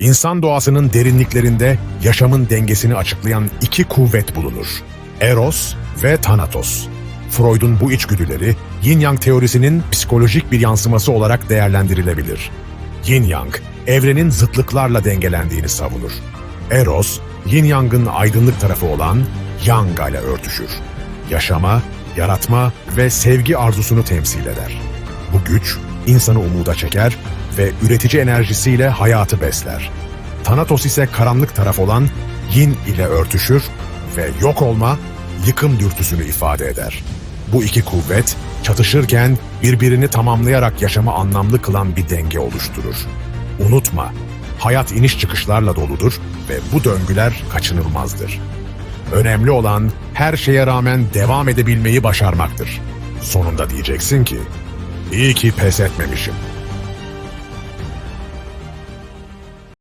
İnsan doğasının derinliklerinde yaşamın dengesini açıklayan iki kuvvet bulunur. Eros ve Thanatos. Freud'un bu içgüdüleri Yin-Yang teorisinin psikolojik bir yansıması olarak değerlendirilebilir. Yin-Yang, evrenin zıtlıklarla dengelendiğini savunur. Eros, Yin-Yang'ın aydınlık tarafı olan Yang ile örtüşür. Yaşama, yaratma ve sevgi arzusunu temsil eder. Bu güç, insanı umuda çeker ve üretici enerjisiyle hayatı besler. Thanatos ise karanlık taraf olan Yin ile örtüşür ve yok olma, yıkım dürtüsünü ifade eder. Bu iki kuvvet çatışırken birbirini tamamlayarak yaşamı anlamlı kılan bir denge oluşturur. Unutma, hayat iniş çıkışlarla doludur ve bu döngüler kaçınılmazdır. Önemli olan her şeye rağmen devam edebilmeyi başarmaktır. Sonunda diyeceksin ki, iyi ki pes etmemişim.